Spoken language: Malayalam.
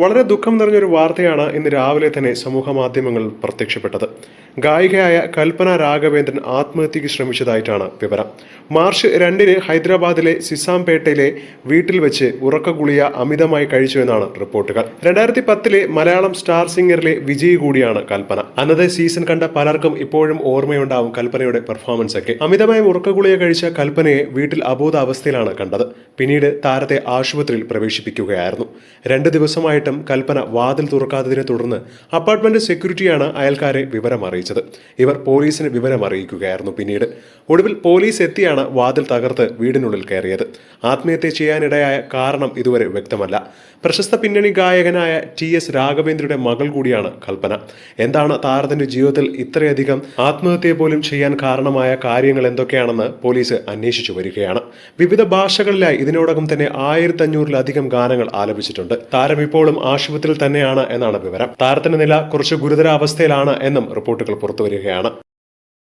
വളരെ ദുഃഖം നിറഞ്ഞൊരു വാർത്തയാണ് ഇന്ന് രാവിലെ തന്നെ സമൂഹ മാധ്യമങ്ങളിൽ പ്രത്യക്ഷപ്പെട്ടത്. ഗായികയായ കൽപ്പന രാഘവേന്ദ്രൻ ആത്മഹത്യയ്ക്ക് ശ്രമിച്ചതായിട്ടാണ് വിവരം. മാർച്ച് രണ്ടിന് ഹൈദരാബാദിലെ സിസാംപേട്ടയിലെ വീട്ടിൽ വെച്ച് ഉറക്ക ഗുളിയ അമിതമായി കഴിച്ചു എന്നാണ് റിപ്പോർട്ടുകൾ. രണ്ടായിരത്തി പത്തിലെ മലയാളം സ്റ്റാർ സിംഗറിലെ വിജയി കൂടിയാണ് കൽപ്പന. അന്നത്തെ സീസൺ കണ്ട പലർക്കും ഇപ്പോഴും ഓർമ്മയുണ്ടാവും കൽപ്പനയുടെ പെർഫോമൻസ് ഒക്കെ. അമിതമായി ഉറക്ക ഗുളിയ കഴിച്ച കൽപ്പനയെ വീട്ടിൽ അബോധാവസ്ഥയിലാണ് കണ്ടത്. പിന്നീട് താരത്തെ ആശുപത്രിയിൽ പ്രവേശിപ്പിക്കുകയായിരുന്നു. രണ്ട് ദിവസമായിട്ടും കൽപ്പന വാതിൽ തുറക്കാത്തതിനെ തുടർന്ന് അപ്പാർട്ട്മെന്റ് സെക്യൂരിറ്റിയാണ് അയൽക്കാരെ വിവരം അറിയിച്ചത്. ഇവർ പോലീസിന് വിവരം അറിയിക്കുകയായിരുന്നു പിന്നീട്. ഒടുവിൽ പോലീസ് എത്തിയാണ് വാതിൽ തകർത്ത് വീടിനുള്ളിൽ കയറിയത്. ആത്മഹത്യ ചെയ്യാനിടയായ കാരണം ഇതുവരെ വ്യക്തമല്ല. പ്രശസ്ത പിന്നണി ഗായകനായ ടി എസ് രാഘവേന്ദ്രയുടെ മകൾ കൂടിയാണ് കൽപ്പന. എന്താണ് താരത്തിന്റെ ജീവിതത്തിൽ ഇത്രയധികം ആത്മഹത്യ പോലും ചെയ്യാൻ കാരണമായ കാര്യങ്ങൾ എന്തൊക്കെയാണെന്ന് പോലീസ് അന്വേഷിച്ചു വരികയാണ്. വിവിധ ഭാഷകളിലായി ഇതിനോടകം തന്നെ ആയിരത്തി അഞ്ഞൂറിലധികം ഗാനങ്ങൾ ആലപിച്ചിട്ടുണ്ട്. താരം ഇപ്പോഴും ആശുപത്രിയിൽ തന്നെയാണ് എന്നാണ് വിവരം. താരത്തിന്റെ നില കുറച്ച് ഗുരുതരാവസ്ഥയിലാണ് എന്നും റിപ്പോർട്ടുകൾ പുറത്തുവരികയാണ്.